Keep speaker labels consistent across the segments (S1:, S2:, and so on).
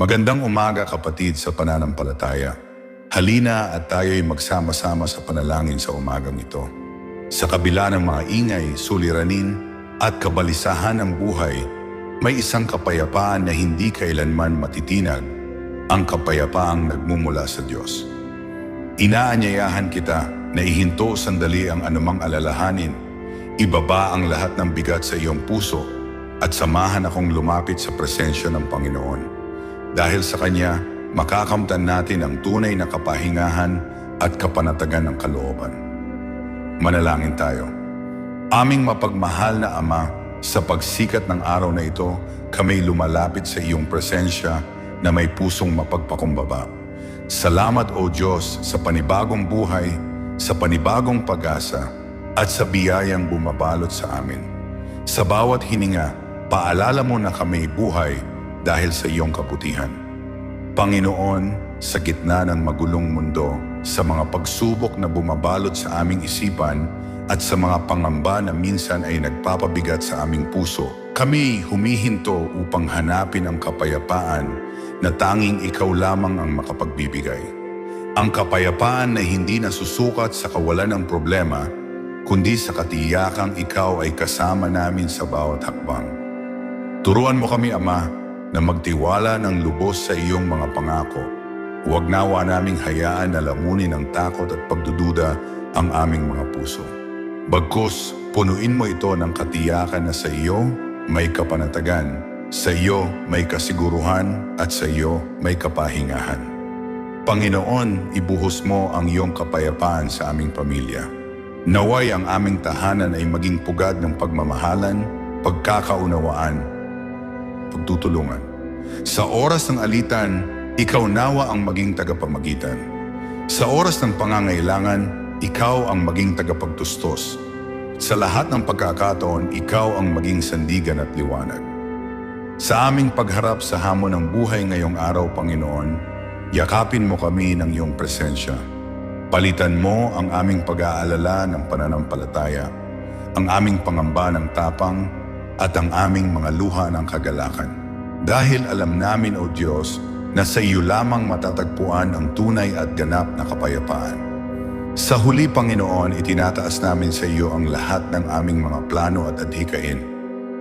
S1: Magandang umaga kapatid sa pananampalataya. Halina at tayo'y magsama-sama sa panalangin sa umagang ito. Sa kabila ng mga ingay, suliranin at kabalisahan ng buhay, may isang kapayapaan na hindi kailanman matitinag, ang kapayapaang nagmumula sa Diyos. Inaanyayahan kita na ihinto sandali ang anumang alalahanin, ibaba ang lahat ng bigat sa iyong puso at samahan akong lumapit sa presensya ng Panginoon. Dahil sa Kanya, makakamtan natin ang tunay na kapahingahan at kapanatagan ng kalooban. Manalangin tayo. Aming mapagmahal na Ama, sa pagsikat ng araw na ito, kami lumalapit sa iyong presensya na may pusong mapagpakumbaba. Salamat o Diyos sa panibagong buhay, sa panibagong pag-asa, at sa biyayang bumabalot sa amin. Sa bawat hininga, paalala mo na kami buhay dahil sa iyong kabutihan. Panginoon, sa gitna ng magulong mundo, sa mga pagsubok na bumabalot sa aming isipan at sa mga pangamba na minsan ay nagpapabigat sa aming puso, kami humihinto upang hanapin ang kapayapaan na tanging ikaw lamang ang makapagbibigay. Ang kapayapaan na hindi nasusukat sa kawalan ng problema, kundi sa katiyakang ikaw ay kasama namin sa bawat hakbang. Turuan mo kami, Ama, na magtiwala ng lubos sa iyong mga pangako. Huwag nawa naming hayaan na lamunin ng takot at pagdududa ang aming mga puso. Bagkus, punuin mo ito ng katiyakan na sa iyo may kapanatagan, sa iyo may kasiguruhan at sa iyo may kapahingahan. Panginoon, ibuhos mo ang iyong kapayapaan sa aming pamilya. Naway ang aming tahanan ay maging pugad ng pagmamahalan, pagkakaunawaan, pagtutulungan. Sa oras ng alitan, ikaw nawa ang maging tagapamagitan. Sa oras ng pangangailangan, ikaw ang maging tagapagtustos. Sa lahat ng pagkakataon, ikaw ang maging sandigan at liwanag. Sa aming pagharap sa hamon ng buhay ngayong araw, Panginoon, yakapin mo kami ng iyong presensya. Palitan mo ang aming pag-aalala ng pananampalataya, ang aming pangamba ng tapang, at ang aming mga luha ng kagalakan. Dahil alam namin, O Diyos, na sa iyo lamang matatagpuan ang tunay at ganap na kapayapaan. Sa huli, Panginoon, itinataas namin sa iyo ang lahat ng aming mga plano at adhikain.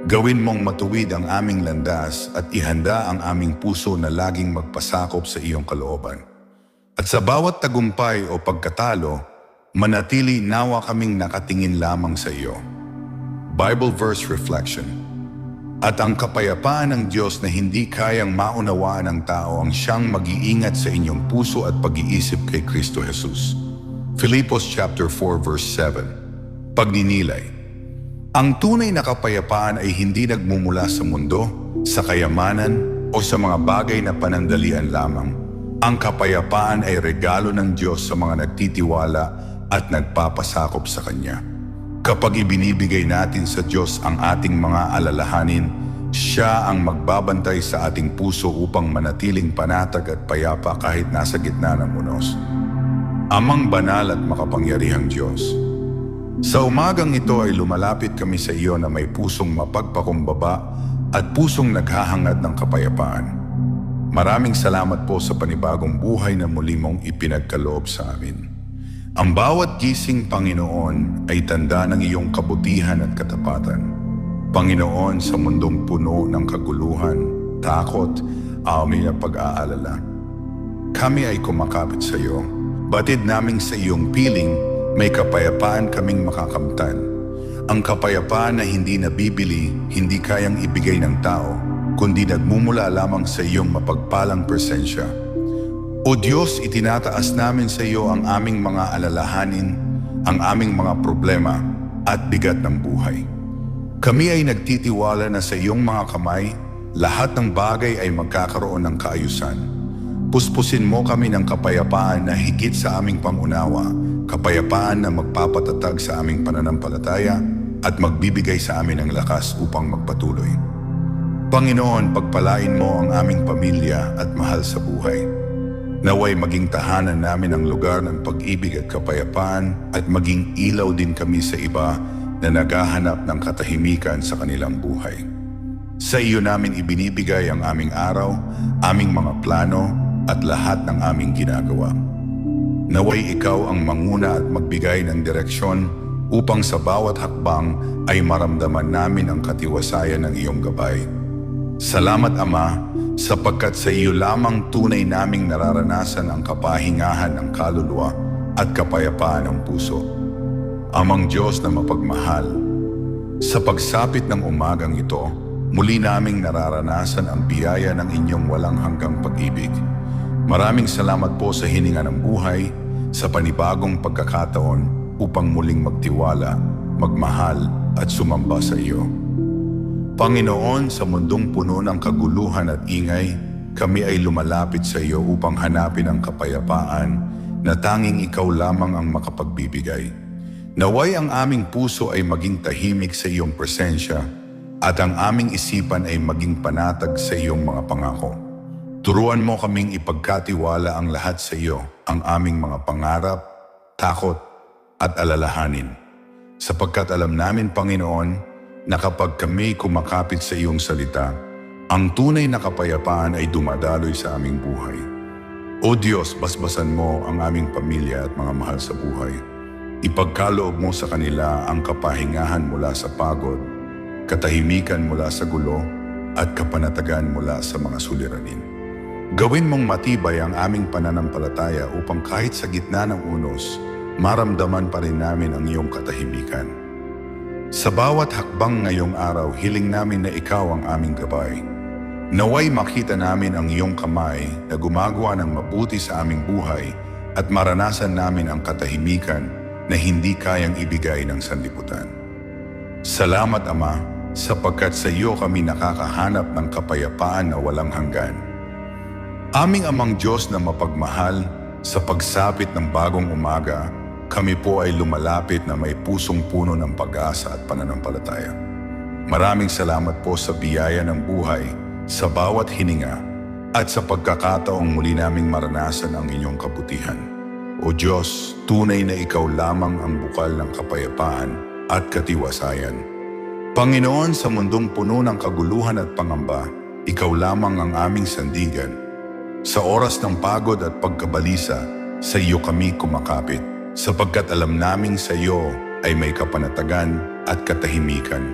S1: Gawin mong matuwid ang aming landas at ihanda ang aming puso na laging magpasakop sa iyong kalooban. At sa bawat tagumpay o pagkatalo, manatili nawa kaming nakatingin lamang sa iyo. Bible Verse Reflection At ang kapayapaan ng Diyos na hindi kayang maunawaan ng tao ang siyang mag-iingat sa inyong puso at pag-iisip kay Kristo Jesus. Filipos chapter 4 verse 7 Pagninilay Ang tunay na kapayapaan ay hindi nagmumula sa mundo, sa kayamanan, o sa mga bagay na panandalian lamang. Ang kapayapaan ay regalo ng Diyos sa mga nagtitiwala at nagpapasakop sa Kanya. Kapag ibinibigay natin sa Diyos ang ating mga alalahanin, Siya ang magbabantay sa ating puso upang manatiling panatag at payapa kahit nasa gitna ng unos. Amang banal at makapangyarihang Diyos, sa umagang ito ay lumalapit kami sa iyo na may pusong mapagpakumbaba at pusong naghahangad ng kapayapaan. Maraming salamat po sa panibagong buhay na muli mong ipinagkaloob sa amin. Ang bawat gising Panginoon ay tanda ng iyong kabutihan at katapatan. Panginoon sa mundong puno ng kaguluhan, takot, amin at pag-aalala. Kami ay kumakapit sa iyo. Batid naming sa iyong piling, may kapayapaan kaming makakamtan. Ang kapayapaan na hindi nabibili, hindi kayang ibigay ng tao, kundi nagmumula lamang sa iyong mapagpalang presensya. O Diyos, itinataas namin sa iyo ang aming mga alalahanin, ang aming mga problema at bigat ng buhay. Kami ay nagtitiwala na sa iyong mga kamay, lahat ng bagay ay magkakaroon ng kaayusan. Puspusin mo kami ng kapayapaan na higit sa aming pangunawa, kapayapaan na magpapatatag sa aming pananampalataya at magbibigay sa amin ng lakas upang magpatuloy. Panginoon, pagpalain mo ang aming pamilya at mahal sa buhay. Naway maging tahanan namin ang lugar ng pag-ibig at kapayapaan at maging ilaw din kami sa iba na naghahanap ng katahimikan sa kanilang buhay. Sa iyo namin ibinibigay ang aming araw, aming mga plano, at lahat ng aming ginagawa. Naway ikaw ang manguna at magbigay ng direksyon upang sa bawat hakbang ay maramdaman namin ang katiwasayan ng iyong gabay. Salamat Ama, sapagkat sa iyo lamang tunay naming nararanasan ang kapahingahan ng kaluluwa at kapayapaan ng puso. Amang Diyos na mapagmahal, sa pagsapit ng umagang ito, muli naming nararanasan ang biyaya ng inyong walang hanggang pag-ibig. Maraming salamat po sa hininga ng buhay, sa panibagong pagkakataon upang muling magtiwala, magmahal at sumamba sa iyo. Panginoon, sa mundong puno ng kaguluhan at ingay, kami ay lumalapit sa iyo upang hanapin ang kapayapaan na tanging ikaw lamang ang makapagbibigay. Naway ang aming puso ay maging tahimik sa iyong presensya at ang aming isipan ay maging panatag sa iyong mga pangako. Turuan mo kaming ipagkatiwala ang lahat sa iyo, ang aming mga pangarap, takot at alalahanin. Sapagkat alam namin, Panginoon, na kapag kami kumakapit sa iyong salita, ang tunay na kapayapaan ay dumadaloy sa aming buhay. O Diyos, basbasan mo ang aming pamilya at mga mahal sa buhay. Ipagkaloob mo sa kanila ang kapahingahan mula sa pagod, katahimikan mula sa gulo, at kapanatagan mula sa mga suliranin. Gawin mong matibay ang aming pananampalataya upang kahit sa gitna ng unos, maramdaman pa rin namin ang iyong katahimikan. Sa bawat hakbang ngayong araw, hiling namin na ikaw ang aming gabay. Naway makita namin ang iyong kamay na gumagawa ng mabuti sa aming buhay at maranasan namin ang katahimikan na hindi kayang ibigay ng sanlibutan. Salamat Ama, sapagkat sa iyo kami nakakahanap ng kapayapaan na walang hanggan. Aming amang Diyos na mapagmahal, sa pagsapit ng bagong umaga, kami po ay lumalapit na may pusong puno ng pag-asa at pananampalataya. Maraming salamat po sa biyaya ng buhay, sa bawat hininga, at sa pagkakataong muli naming maranasan ang inyong kabutihan. O Diyos, tunay na ikaw lamang ang bukal ng kapayapaan at katiwasayan. Panginoon, sa mundong puno ng kaguluhan at pangamba, ikaw lamang ang aming sandigan. Sa oras ng pagod at pagkabalisa, sa iyo kami kumakapit sapagkat alam naming sa iyo ay may kapanatagan at katahimikan.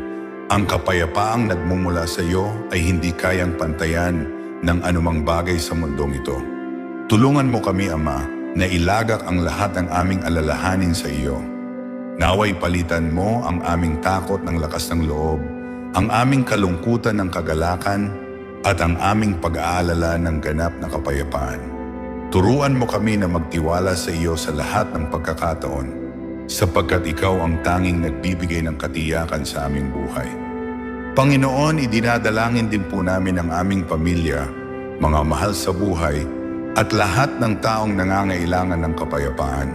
S1: Ang kapayapaang nagmumula sa iyo ay hindi kayang pantayan ng anumang bagay sa mundong ito. Tulungan mo kami, Ama, na ilagak ang lahat ng aming alalahanin sa iyo. Naway palitan mo ang aming takot ng lakas ng loob, ang aming kalungkutan ng kagalakan, at ang aming pag-aalala ng ganap na kapayapaan. Turuan mo kami na magtiwala sa iyo sa lahat ng pagkakataon, sapagkat ikaw ang tanging nagbibigay ng katiyakan sa aming buhay. Panginoon, idinadalangin din po namin ang aming pamilya, mga mahal sa buhay, at lahat ng taong nangangailangan ng kapayapaan.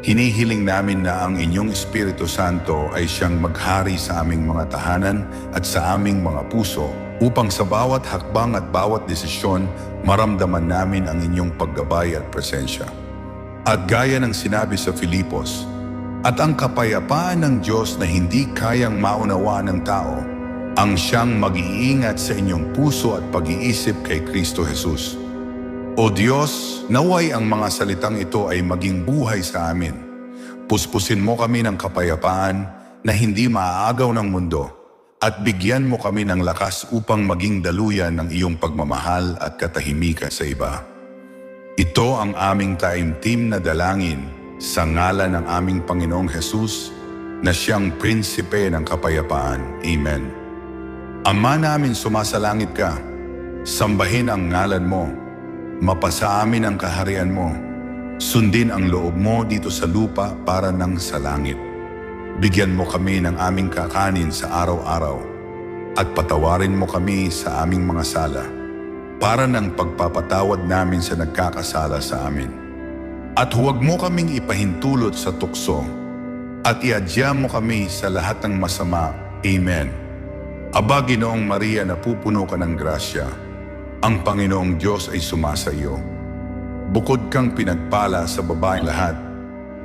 S1: Hinihiling namin na ang inyong Espiritu Santo ay siyang maghari sa aming mga tahanan at sa aming mga puso upang sa bawat hakbang at bawat desisyon maramdaman namin ang inyong paggabay at presensya. At gaya ng sinabi sa Filipos, at ang kapayapaan ng Diyos na hindi kayang maunawa ng tao, ang siyang mag-iingat sa inyong puso at pag-iisip kay Kristo Jesus. O Diyos, naway ang mga salitang ito ay maging buhay sa amin. Puspusin mo kami ng kapayapaan na hindi maaagaw ng mundo at bigyan mo kami ng lakas upang maging daluyan ng iyong pagmamahal at katahimikan sa iba. Ito ang aming taimtim na dalangin sa ngalan ng aming Panginoong Hesus na siyang prinsipe ng kapayapaan. Amen. Ama namin sumasalangit ka, sambahin ang ngalan mo, mapasa amin ang kaharian mo, sundin ang loob mo dito sa lupa para nang sa langit. Bigyan mo kami ng aming kakanin sa araw-araw at patawarin mo kami sa aming mga sala para ng pagpapatawad namin sa nagkakasala sa amin. At huwag mo kaming ipahintulot sa tukso at iadya mo kami sa lahat ng masama. Amen. Aba, Ginoong Maria, napupuno ka ng grasya. Ang Panginoong Diyos ay sumasa iyo. Bukod kang pinagpala sa babaeng lahat,